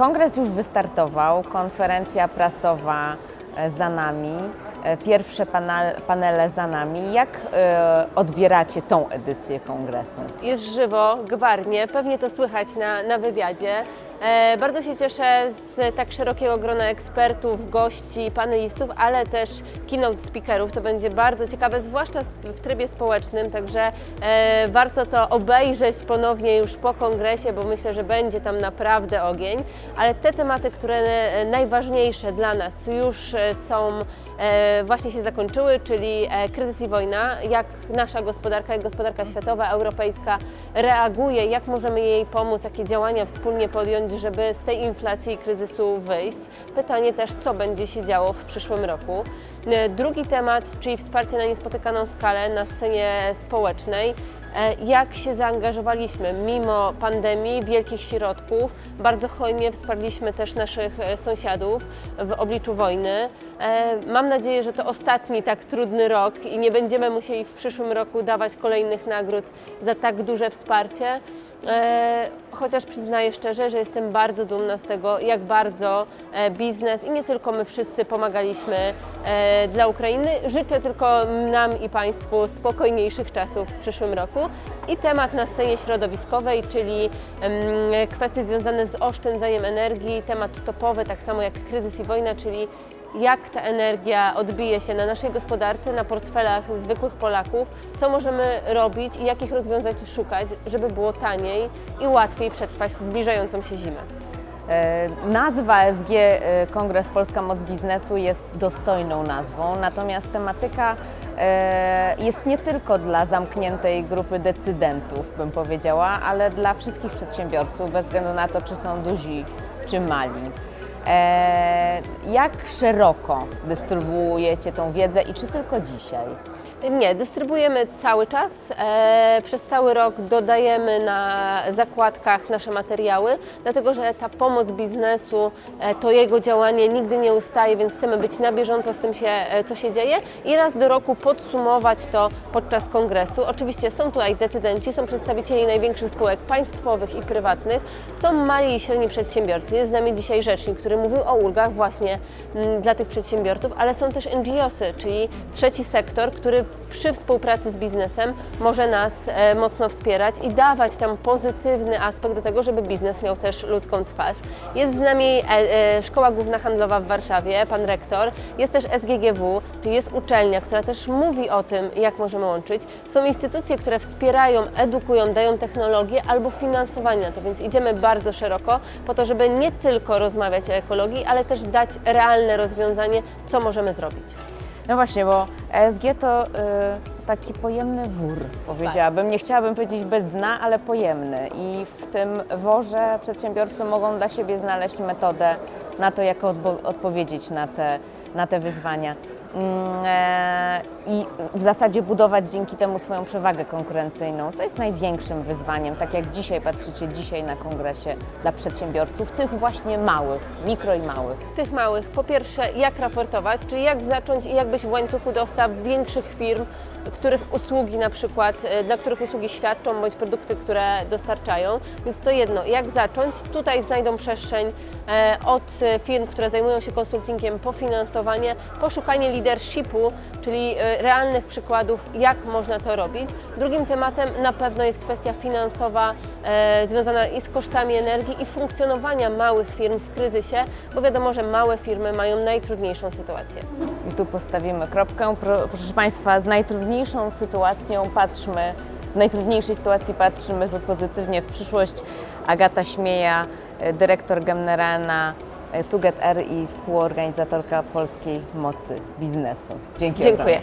Kongres już wystartował, konferencja prasowa e, za nami, e, pierwsze panel, panele za nami. Jak e, odbieracie tą edycję kongresu? Jest żywo, gwarnie, pewnie to słychać na, na wywiadzie. E, bardzo się cieszę z tak szerokiego grona ekspertów, gości, panelistów, ale też keynote speakerów. To będzie bardzo ciekawe, zwłaszcza w trybie społecznym, także e, warto to obejrzeć ponownie już po kongresie, bo myślę, że będzie tam naprawdę ogień. Ale te tematy, które e, najważniejsze dla nas już są właśnie się zakończyły, czyli kryzys i wojna, jak nasza gospodarka, jak gospodarka światowa, europejska reaguje, jak możemy jej pomóc, jakie działania wspólnie podjąć, żeby z tej inflacji i kryzysu wyjść. Pytanie też, co będzie się działo w przyszłym roku. E, Drugi temat, czyli wsparcie na niespotykaną skalę na scenie społecznej. E, Jak się zaangażowaliśmy mimo pandemii, wielkich środków, bardzo hojnie wsparliśmy też naszych e, sąsiadów w obliczu wojny. E, Mam nadzieję, że to ostatni tak trudny rok i nie będziemy musieli w przyszłym roku dawać kolejnych nagród za tak duże wsparcie. Chociaż przyznaję szczerze, że jestem bardzo dumna z tego, jak bardzo biznes i nie tylko my wszyscy pomagaliśmy dla Ukrainy. Życzę tylko nam i Państwu spokojniejszych czasów w przyszłym roku. I temat na scenie środowiskowej, czyli kwestie związane z oszczędzaniem energii, temat topowy, tak samo jak kryzys i wojna, czyli jak ta energia odbije się na naszej gospodarce, na portfelach zwykłych Polaków, co możemy robić i jakich rozwiązań szukać, żeby było taniej i łatwiej przetrwać zbliżającą się zimę. E, Nazwa SG e, Kongres Polska Moc Biznesu jest dostojną nazwą, natomiast tematyka e, jest nie tylko dla zamkniętej grupy decydentów, bym powiedziała, ale dla wszystkich przedsiębiorców, bez względu na to, czy są duzi, czy mali. Jak szeroko dystrybuujecie tą wiedzę i czy tylko dzisiaj? Nie, dystrybuujemy cały czas. E, przez cały rok dodajemy na zakładkach nasze materiały, dlatego że ta pomoc biznesu, e, to jego działanie nigdy nie ustaje, więc chcemy być na bieżąco z tym, się, e, co się dzieje i raz do roku podsumować to podczas kongresu. Oczywiście są tutaj decydenci, są przedstawicieli największych spółek państwowych i prywatnych, są mali i średni przedsiębiorcy. Jest z nami dzisiaj rzecznik, który mówił o ulgach właśnie mm, dla tych przedsiębiorców, ale są też NGOsy, czyli trzeci sektor, który przy współpracy z biznesem może nas e, mocno wspierać i dawać tam pozytywny aspekt do tego, żeby biznes miał też ludzką twarz. Jest z nami e, e, Szkoła Główna Handlowa w Warszawie, pan rektor, jest też SGGW, czyli jest uczelnia, która też mówi o tym, jak możemy łączyć. Są instytucje, które wspierają, edukują, dają technologię albo finansowanie na to, więc idziemy bardzo szeroko po to, żeby nie tylko rozmawiać o ekologii, ale też dać realne rozwiązanie, co możemy zrobić. No właśnie, bo ESG to y, taki pojemny wór, powiedziałabym. Nie chciałabym powiedzieć bez dna, ale pojemny. I w tym worze przedsiębiorcy mogą dla siebie znaleźć metodę na to, jak odpowiedzieć na te, na te wyzwania. Mm, e, I w zasadzie budować dzięki temu swoją przewagę konkurencyjną, co jest największym wyzwaniem, tak jak dzisiaj patrzycie dzisiaj na kongresie dla przedsiębiorców, tych właśnie małych, mikro i małych. tych małych, po pierwsze, jak raportować, czyli jak zacząć i jak być w łańcuchu dostaw większych firm, których usługi na przykład, e, dla których usługi świadczą, bądź produkty, które dostarczają. Więc to jedno, jak zacząć? Tutaj znajdą przestrzeń e, od firm, które zajmują się konsultingiem po finansowanie, poszukanie leadershipu, czyli e, realnych przykładów, jak można to robić. Drugim tematem na pewno jest kwestia finansowa e, związana i z kosztami energii i funkcjonowania małych firm w kryzysie, bo wiadomo, że małe firmy mają najtrudniejszą sytuację. I tu postawimy kropkę. Pro, proszę Państwa, z najtrudniejszą sytuacją patrzmy, w najtrudniejszej sytuacji patrzymy pozytywnie w przyszłość. Agata Śmieja, e, dyrektor generalna Tuget R i współorganizatorka Polskiej Mocy Biznesu. Dzięki Dziękuję.